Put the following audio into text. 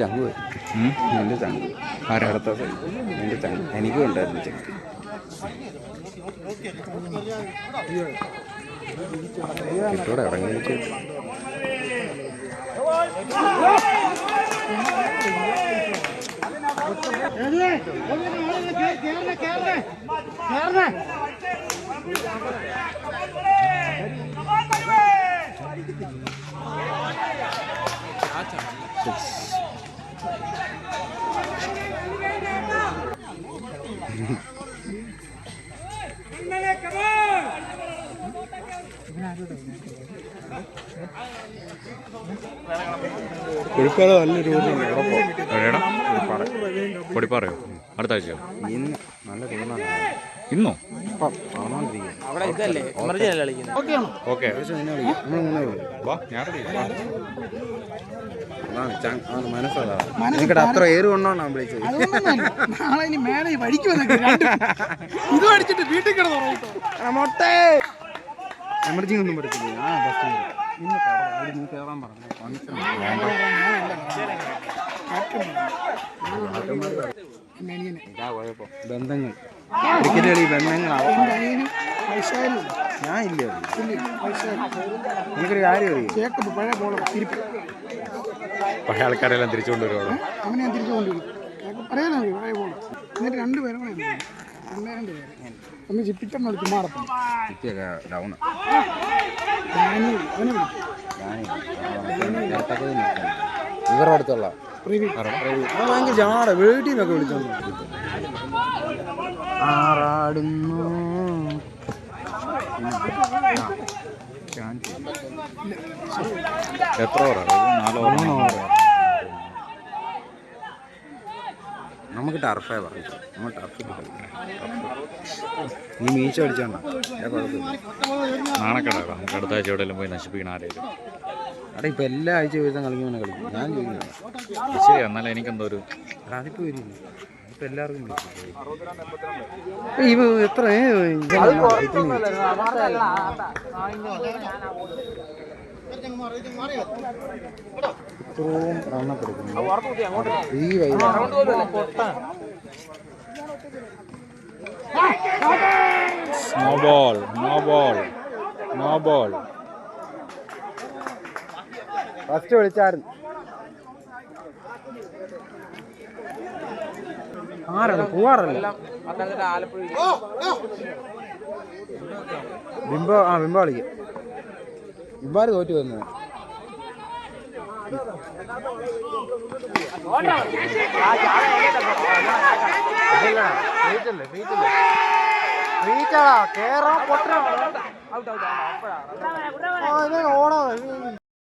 ചങ്ക്? എന്റെ ചങ്ക്. ആരാ? അടുത്ത സൈഡ് എന്റെ ചങ്ക്. എനിക്കും ഉണ്ടായിരുന്നു ചങ്ക്. കിട്ടൂടെ ഇറങ്ങി കുഴിപ്പാറ നല്ലൊരു എവിടെയാടാ? പൊടിപ്പാറയോ അടുത്ത ആഴ്ചയോ? ഇന്ന് നല്ല ടീമാണ് ഇന്നോ? ഓക്കെ. എനിക്കട്ട് അത്ര ഏറ് കൊണ്ടോണ്ടാണ് വിളിച്ചത്? നാളെ ഇനി മേലെ ഈ വഴിക്ക് വന്നേക്ക് രണ്ടും. ഇതും അടിച്ചിട്ട് വീട്ടിൽ കിടന്നു മൊട്ടേ! എമർജിങ് ഒന്നും പറ്റത്തില്ല. ആ ബസ് ഇന്ന് കയറാം അവിടെ നിന്ന് കയറാൻ പറഞ്ഞു. ഇതാ കുഴപ്പം. ബന്ധങ്ങൾ. ക്രിക്കറ്റ് കളി ബന്ധങ്ങളാവും ഞാൻ ഇല്ല. എനിക്കൊരു കാര്യം പഴയ ആൾക്കാരെല്ലാം തിരിച്ചു അങ്ങനെ അവനെ ഞാൻ തിരിച്ചു കൊണ്ടുവരും ജേക്കബ് പറയാനോ പഴയ പോകണം എന്നിട്ട് രണ്ടുപേരും കൂടെ ഒന്ന് ഡൗൺ ഇവരുടെ അടുത്തുള്ള. ഭയങ്കര ജാട വീട്ടിൽ നിന്നൊക്കെ വിളിച്ചോണ്ട്. ആറാടുന്നു. എത്ര ഓവറാണ് നാല് ഓവർ നമുക്ക് ടർഫേ പറഞ്ഞു നമ്മൾ ടർഫ് നീ മീശ അടിച്ചോണ്ട കുഴപ്പമില്ല. നാണക്കേടാ നമുക്ക് അടുത്ത ആഴ്ച എവിടെയെല്ലാം പോയി നശിപ്പിക്കണം ആരെയും. അവിടെ ഇപ്പൊ എല്ലാ ആഴ്ച വീതം കളിക്കുമ്പോൾ കളിക്കും. ഞാൻ ചോദിക്കുന്നില്ല ശരി എന്നാലും എനിക്കെന്തോ ഒരു അതിപ്പോൾ അതിപ്പോ വരില്ല ഇപ്പം എല്ലാവർക്കും. ഇവ എത്ര ഈ no ball no ball no ball first വിളിച്ചായിരുന്നു ആരാണ് പോവാറല്ല ബിംബ ആ ബിംബ കളിക്കും ബിംബാര് തോറ്റു വന്നത് കേറാ പൊട്ടണ ഓടാ